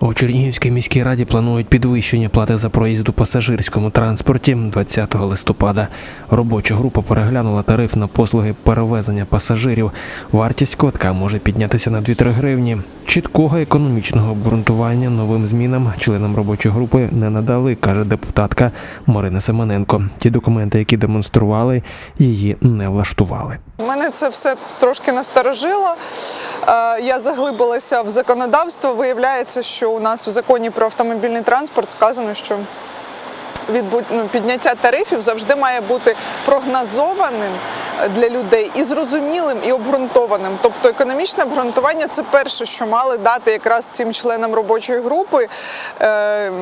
У Чернігівській міській раді планують підвищення плати за проїзд у пасажирському транспорті 20 листопада. Робоча група переглянула тариф на послуги перевезення пасажирів. Вартість квитка може піднятися на 2-3 гривні. Чіткого економічного обґрунтування новим змінам членам робочої групи не надали, каже депутатка Марина Семененко. Ті документи, які демонстрували, її не влаштували. Мене це все трошки насторожило. Е, Я заглибилася в законодавство. Виявляється, що у нас в законі про автомобільний транспорт сказано, що відбу- ну, підняття тарифів завжди має бути прогнозованим для людей і зрозумілим і обґрунтованим. Тобто економічне обґрунтування це перше, що мали дати якраз цим членам робочої групи. Е,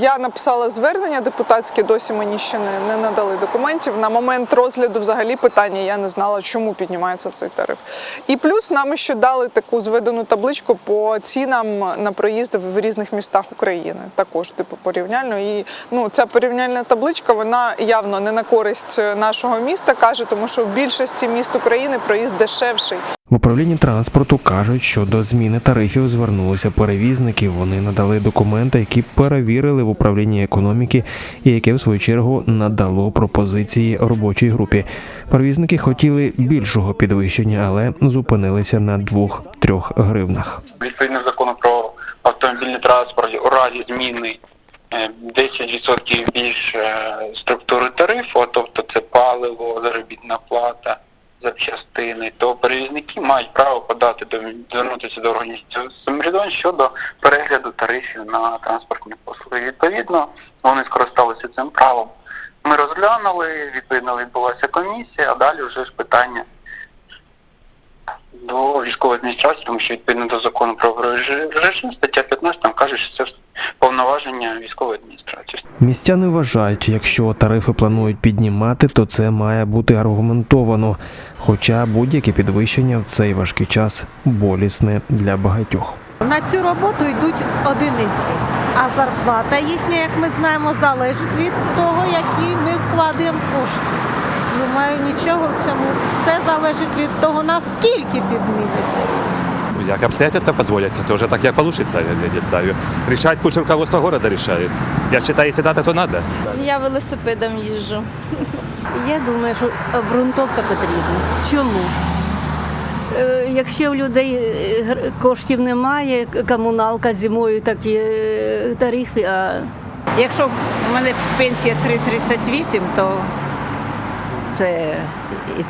Я написала звернення депутатське, досі мені ще не, надали документів. На момент розгляду взагалі питання я не знала, чому піднімається цей тариф. І плюс нам ще дали таку зведену табличку по цінам на проїзд в різних містах України. Також типу порівняльно. І ну ця порівняльна табличка вона явно не на користь нашого міста каже, тому що в більшості міст України проїзд дешевший. В управлінні транспорту кажуть, що до зміни тарифів звернулися перевізники. Вони надали документи, які перевірили в управлінні економіки, і яке в свою чергу надало пропозиції робочій групі. Перевізники хотіли більшого підвищення, але зупинилися на 2-3 гривнах. відповідно закону про автомобільний транспорт у разі зміни е, 10% більше е, структури тарифу, тобто це паливо, заробітна плата, запчастини, то перевізники мають право подати до звернутися до органів самоврядування щодо перегляду тарифів на транспортні послуги. Відповідно, вони скористалися цим правом. Ми розглянули, відповідно відбулася комісія, а далі вже ж питання до військової адміністрації, тому що відповідно до закону про режим, стаття 15 там каже, що це повноваження військової адміністрації. Містяни вважають, якщо тарифи планують піднімати, то це має бути аргументовано. Хоча будь-яке підвищення в цей важкий час болісне для багатьох. На цю роботу йдуть одиниці, а зарплата їхня, як ми знаємо, залежить від того, які ми вкладаємо кошти. Думаю, нічого в цьому. Все залежить від того, наскільки підніметься. Як обстоятельства позволят, то уже так як получится, я не знаю. Решать пусть руководство города решает. Я считаю, если надо, то надо. Я велосипедом їжджу. Я думаю, що обґрунтовка потрібна. Чому? Е, Якщо у людей е, гр- коштів немає, комуналка зимою такі е, тарифи, а Якщо в мене пенсія 3,38, то це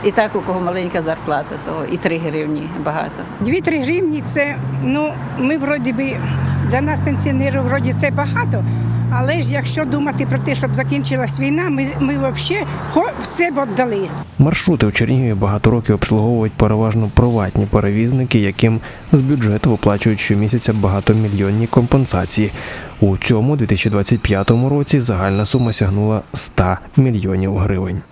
і, і так у кого маленька зарплата, то і 3 гривні багато. 2-3 гривні це, ну, ми вроді би, для нас, пенсіонерів, вроді це багато. Але ж якщо думати про те, щоб закінчилась війна, ми, ми взагалі хо- все б віддали. Маршрути у Чернігові багато років обслуговують переважно приватні перевізники, яким з бюджету виплачують щомісяця багатомільйонні компенсації. У цьому 2025 році загальна сума сягнула 100 мільйонів гривень.